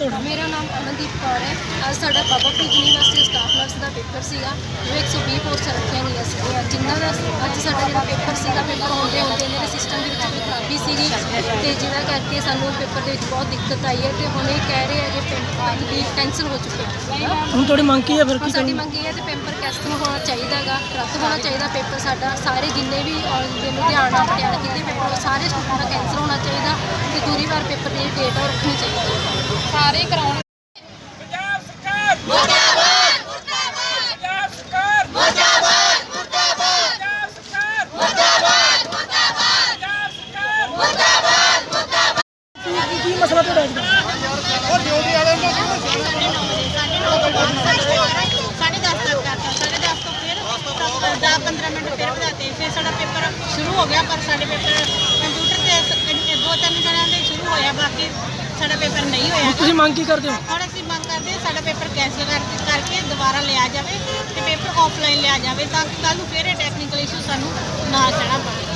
ਤੁਹਾਡਾ ਮੇਰਾ ਨਾਮ ਅਮਨਦੀਪ ਕੌਰ ਹੈ। ਅੱਜ ਸਾਡਾ Baba Farid university staff nurse ਦਾ ਪੇਪਰ ਸੀਗਾ। ਜੋ 120 ਪੋਸਟਾਂ ਰੱਖੀਆਂ ਗਈਆਂ ਸੀਗੀਆਂ। ਜਿਨ੍ਹਾਂ ਦਾ ਅੱਜ ਸਾਡਾ ਜਿਹੜਾ ਪੇਪਰ ਸੀਗਾ ਪੇਪਰ ਹੁੰਦੇ ਹੁੰਦੇ ਦੇ ਸਿਸਟਮ ਦੇ ਵਿੱਚ ਕੋਈ ਖਰਾਬੀ ਸੀਗੀ। ਤੇ ਜਿਹਨਾਂ ਕਰਕੇ ਸਾਨੂੰ ਪੇਪਰ ਦੇ ਵਿੱਚ ਬਹੁਤ ਦਿੱਕਤ ਆਈ ਹੈ। ਤੇ ਹੁਣ ਇਹ ਕਹਿ ਰਹੇ ਆ ਕਿ ਪੇਪਰ ਵੀ ਕੈਂਸਲ ਹੋ ਚੁੱਕਿਆ ਹੈ ਹੁਣ ਤੁਹਾਡੀ ਮੰਗ ਕੀ ਹੈ? ਫਿਰ ਕੀ ਸਾਡੀ ਮੰਗ ਇਹ ਹੈ ਤੇ ਪੇਪਰ ਕੈਂਸਲ ਹੋਣਾ ਚਾਹੀਦਾਗਾ ਰੱਦ ਹੋਣਾ ਚਾਹੀਦਾ ਪੇਪਰ ਸਾਡਾ। ਸਾਰੇ ਜਿੰਨੇ ਵੀ ਜੇ ਲੁਧਿਆਣਾ ਪਟਿਆਲਾ ਕਿਤੇ ਪੇਪਰ ਸਾਰੇ ਸਟੂਡੈਂਟ ਦਾ ਕੈਂਸਲ ਹੋਣਾ ਚਾਹੀਦਾ। ਤੇ ਦੂਰੀ ਵਾਰ ਪੇਪਰ ਦੀ ਡੇਟ ਰੱਖਣੀ ਚਾਹੀਦੀ ਸਾਰੇ ਕਰਾਉਣ ਪੰਜਾਬ ਸਰਕਾਰ! ਮੁਰਦਾਬਾਦ! ਮੁਰਦਾਬਾਦ ਪੰਜਾਬ ਸਰਕਾਰ! ਮੁਰਦਾਬਾਦ! ਮੁਰਦਾਬਾਦ! ਪੰਜਾਬ ਸਰਕਾਰ! ਮੁਰਦਾਬਾਦ! ਮੁਰਦਾਬਾਦ! ਪੰਜਾਬ ਸਰਕਾਰ! ਕੀ- ਕੀ ਮਸਲਾ ਤੁਹਾਡਾ ਅੱਜ ਦਾ ਸਾਢੇ ਦਸ ਤੱਕ ਕਰਤਾ ਸਾਢੇ ਦਸ ਤੋਂ ਫਿਰ 10 15 ਮਿੰਟ ਫਿਰ ਵਧਾਤੇ ਫਿਰ ਸਾਡਾ ਪੇਪਰ ਸ਼ੁਰੂ ਹੋ ਗਿਆ ਪਰ ਸਾਡੇ ਪੇਪਰ ਕੰਪਿਊਟਰ ਤੇ ਦੋ ਤਿੰਨ ਜਣਿਆਂ ਦੇ ਸ਼ੁਰੂ ਹੋਇਆ ਬਾਕੀ ਸਾਡਾ ਪੇਪਰ ਨਹੀਂ ਹੋਇਆ ਤੁਸੀਂ ਮੰਗ ਕੀ ਕਰਦੇ ਹੋ? ਹੁਣ ਅਸੀਂ ਮੰਗ ਕਰਦੇ ਹਾਂ ਸਾਡਾ ਪੇਪਰ ਕੈਂਸਲ ਕਰ ਕਰਕੇ ਦੁਬਾਰਾ ਲਿਆ ਜਾਵੇ ਤੇ ਪੇਪਰ ਆਫਲਾਈਨ ਲਿਆ ਜਾਵੇ ਤਾਂ ਕਿ ਕੱਲ੍ਹ ਨੂੰ ਫਿਰ ਇਹ ਟੈਕਨੀਕਲ ਇਸ਼ੂ ਸਾਨੂੰ ਨਾ ਸਹਿਣਾ ਪਵੇ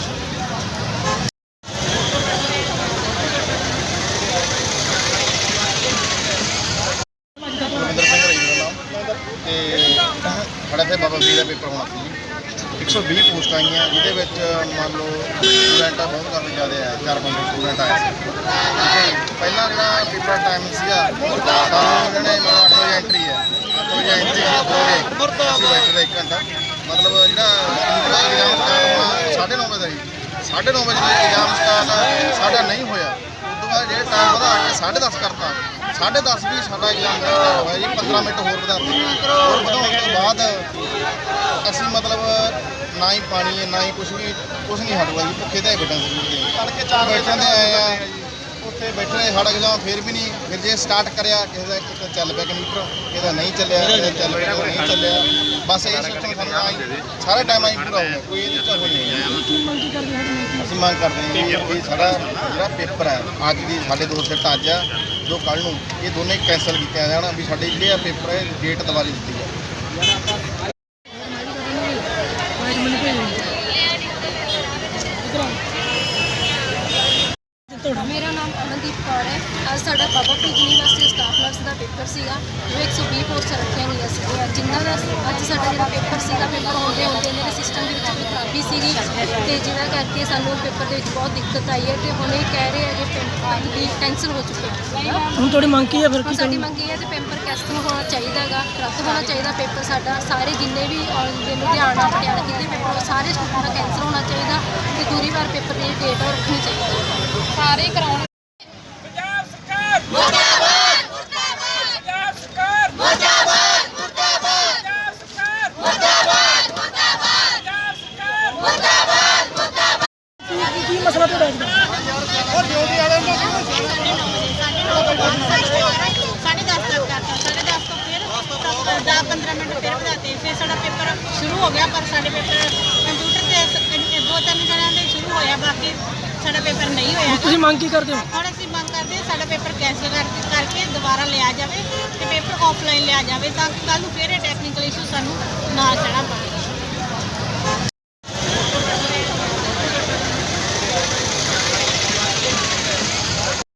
ਸਾਡਾ ਫਿਰ ਬਾਬਾ ਫਰੀਦ ਦਾ ਪੇਪਰ ਹੋਣਾ ਸੀ। 120 ਪੋਸਟਾਂ ਆਈਆਂ ਜਿਹਦੇ ਵਿੱਚ ਮੰਨ ਲਓ ਸਟੂਡੈਂਟ ਬਹੁਤ ਕਾਫੀ ਜ਼ਿਆਦਾ ਹੈ ਚਾਰ ਪੰਜ ਸਟੂਡੈਂਟ ਆਏ ਸੀ। ਪਹਿਲਾਂ ਜਿਹੜਾ ਪੇਪਰ ਟਾਈਮ ਸੀਗਾ ਸਾਨੂੰ ਇਹਨਾਂ ਨੇ ਮਤਲਬ 8 ਵਜੇ ਐਂਟਰੀ ਹੈ 8 ਵਜੇ ਐਂਟਰੀ ਹੋ ਗਏ ਅਸੀਂ ਬੈਠੇ ਇੱਕ ਘੰਟਾ। ਮਤਲਬ ਜਿਹੜਾ ਐਗਜ਼ਾਮ ਸਟਾਰਟ ਹੋਣਾ 9:30 ਵਜੇ ਦਾ ਸੀ। 9:30 ਵਜੇ ਦਾ ਐਗਜ਼ਾਮ ਸਟਾਰਟ ਸਾਡਾ ਨਹੀਂ ਹੋਇਆ। ਉਸ ਤੋਂ ਬਾਅਦ ਜਿਹੜੇ ਟਾਈਮ ਵਧਾ ਕੇ 10:30 ਕਰਤਾ। 10:30 ਵੀ ਸਾਡਾ ਐਗਜ਼ਾਮ ਨਹੀਂ ਸਟਾਰਟ ਹੋਇਆ ਜੀ 15 ਮਿੰਟ ਹੋਰ ਵਧਾ ਦਿੱਤੇ। ਹੋਰ ਵਧਾਉਣ ਤੋਂ ਬਾਅਦ ਅਸੀਂ ਮਤਲਬ ਨਾ ਹੀ ਪਾਣੀ ਹੈ, ਨਾ ਹੀ ਕੁਝ ਵੀ ਕੁਝ ਨਹੀਂ ਹਟਵਾ ਜੀ ਭੁੱਖੇ ਤਾਂ ਬੈਠਾ ਸੀ। ਤੜਕੇ 4 ਬੈਠੇ ਦੇ ਆਏ ਆ। ਉੱਥੇ ਬੈਠੇ ਰਹੇ ਸਾਡਾ ਐਗਜ਼ਾਮ ਫੇਰ ਵੀ ਨਹੀਂ, ਫਿਰ ਜੇ ਸਟਾਰਟ ਕਰਿਆ, ਕਿਸੇ ਦਾ ਇੱਕ ਚੱਲ ਪਿਆ ਕੰਪਿਊਟਰ ਇਹਦਾ ਨਹੀਂ ਚੱਲਿਆ ਇਹਦਾ ਚੱਲ ਪਿਆ ਇਹਦਾ ਨਹੀਂ ਚੱਲਿਆ, ਬਸ ਇਹ ਸਿਸਟਮ ਸਾਨੂੰ ਆਈ ਸਾਰਾ ਟਾਈਮ ਆਈ ਪੂਰਾ ਹੋ ਗਿਆ ਕੋਈ ਇਹਦੀ ਚਾਹ ਨਹੀਂ ਹੈ। ਅਸੀਂ ਮੰਗ ਕਰਦੇ ਹਾਂ ਕਿ ਸਾਡਾ ਜਿਹੜਾ ਪੇਪਰ ਹੈ, ਅੱਜ ਦੀ ਸਾਡੇ ਦੋ ਸਿੱਟ ਅੱਜ ਆ ਜੋ ਕੱਲ ਨੂੰ ਇਹ ਦੋਨੇ ਕੈਂਸਲ ਕੀਤੇ ਜਾਣ, ਵੀ ਸਾਡੇ ਜਿਹੜੇ ਆ ਪੇਪਰ ਹੈ ਡੇਟ ਦੁਬਾਰਾ ਦਿੱਤੀ ਹੈ। ਤੁਹਾਡਾ ਮੇਰਾ ਨਾਮ ਅਮਨਦੀਪ ਕੌਰ ਹੈ। ਅੱਜ ਸਾਡਾ Baba Farid university staff nurse ਦਾ ਪੇਪਰ ਸੀਗਾ। ਜੋ 120 ਪੋਸਟਾਂ ਰੱਖੀਆਂ ਗਈਆਂ ਸੀਗੀਆਂ। ਜਿਨ੍ਹਾਂ ਦਾ ਅੱਜ ਸਾਡਾ ਜਿਹੜਾ ਪੇਪਰ ਸੀਗਾ ਪੇਪਰ ਹੁੰਦੇ ਹੁੰਦੇ ਇਹਨਾਂ ਦੇ ਸਿਸਟਮ ਦੇ ਵਿੱਚ ਕੋਈ ਖਰਾਬੀ ਸੀਗੀ। ਤੇ ਜਿਹਨਾਂ ਕਰਕੇ ਸਾਨੂੰ ਪੇਪਰ ਦੇ ਵਿੱਚ ਬਹੁਤ ਦਿੱਕਤ ਆਈ ਹੈ। ਤੇ ਹੁਣ ਇਹ ਕਹਿ ਰਹੇ ਆ ਕਿ ਪੇਪਰ ਵੀ ਕੈਂਸਲ ਹੋ ਚੁੱਕਿਆ ਹੈ ਹੁਣ ਤੁਹਾਡੀ ਮੰਗ ਕੀ ਹੈ? ਫਿਰ ਕੀ ਸਾਡੀ ਮੰਗ ਇਹ ਹੈ ਤੇ ਪੇਪਰ ਕੈਂਸਲ ਹੋਣਾ ਚਾਹੀਦਾਗਾ ਰੱਦ ਹੋਣਾ ਚਾਹੀਦਾ ਪੇਪਰ ਸਾਡਾ। ਸਾਰੇ ਜਿੰਨੇ ਵੀ ਜੇ ਲੁਧਿਆਣਾ ਪਟਿਆਲਾ ਕਿਤੇ ਪੇਪਰ ਸਾਰੇ ਸਟੂਡੈਂਟ ਦਾ ਕੈਂਸਲ ਹੋਣਾ ਚਾਹੀਦਾ। ਤੇ ਦੂਰੀ ਵਾਰ ਪੇਪਰ ਦੀ ਡੇਟ ਰੱਖਣੀ ਚਾਹੀਦੀ ਸਾਰੇ ਕਰਾਉਣ ਪੰਜਾਬ ਸਰਕਾਰ। ਮੁਰਦਾਬਾਦ। ਮੁਰਦਾਬਾਦ ਪੰਜਾਬ ਸਰਕਾਰ। ਮੁਰਦਾਬਾਦ। ਮੁਰਦਾਬਾਦ। ਪੰਜਾਬ ਸਰਕਾਰ ਮੁਰਦਾਬਾਦ। ਮੁਰਦਾਬਾਦ। ਪੰਜਾਬ ਸਰਕਾਰ ਕੀ- ਕੀ ਮਸਲਾ ਤੁਹਾਡਾ ਅੱਜ ਦਾ? ਸਾਢੇ ਦਸ ਤੱਕ ਕਰਤਾ ਸਾਢੇ ਦਸ ਤੋਂ ਫਿਰ 10 15 ਮਿੰਟ ਫਿਰ ਵਧਾਤੇ। ਫਿਰ ਸਾਡਾ ਪੇਪਰ ਸ਼ੁਰੂ ਹੋ ਗਿਆ ਪਰ ਸਾਡੇ ਪੇਪਰ ਕੰਪਿਊਟਰ ਤੇ ਦੋ ਤਿੰਨ ਜਣਿਆਂ ਦੇ ਸ਼ੁਰੂ ਹੋਇਆ ਬਾਕੀ ਸਾਡਾ ਪੇਪਰ ਨਹੀਂ ਹੋਇਆ ਤੁਸੀਂ ਮੰਗ ਕੀ ਕਰਦੇ ਹੋ? ਹੁਣ ਅਸੀਂ ਮੰਗ ਕਰਦੇ ਹਾਂ ਸਾਡਾ ਪੇਪਰ ਕੈਂਸਲ ਕਰ ਕਰਕੇ ਦੁਬਾਰਾ ਲਿਆ ਜਾਵੇ ਤੇ ਪੇਪਰ ਆਫਲਾਈਨ ਲਿਆ ਜਾਵੇ ਤਾਂ ਕਿ ਕੱਲ੍ਹ ਨੂੰ ਫਿਰ ਇਹ ਟੈਕਨੀਕਲ ਇਸ਼ੂ ਸਾਨੂੰ ਨਾ ਸਹਿਣਾ ਪਵੇ।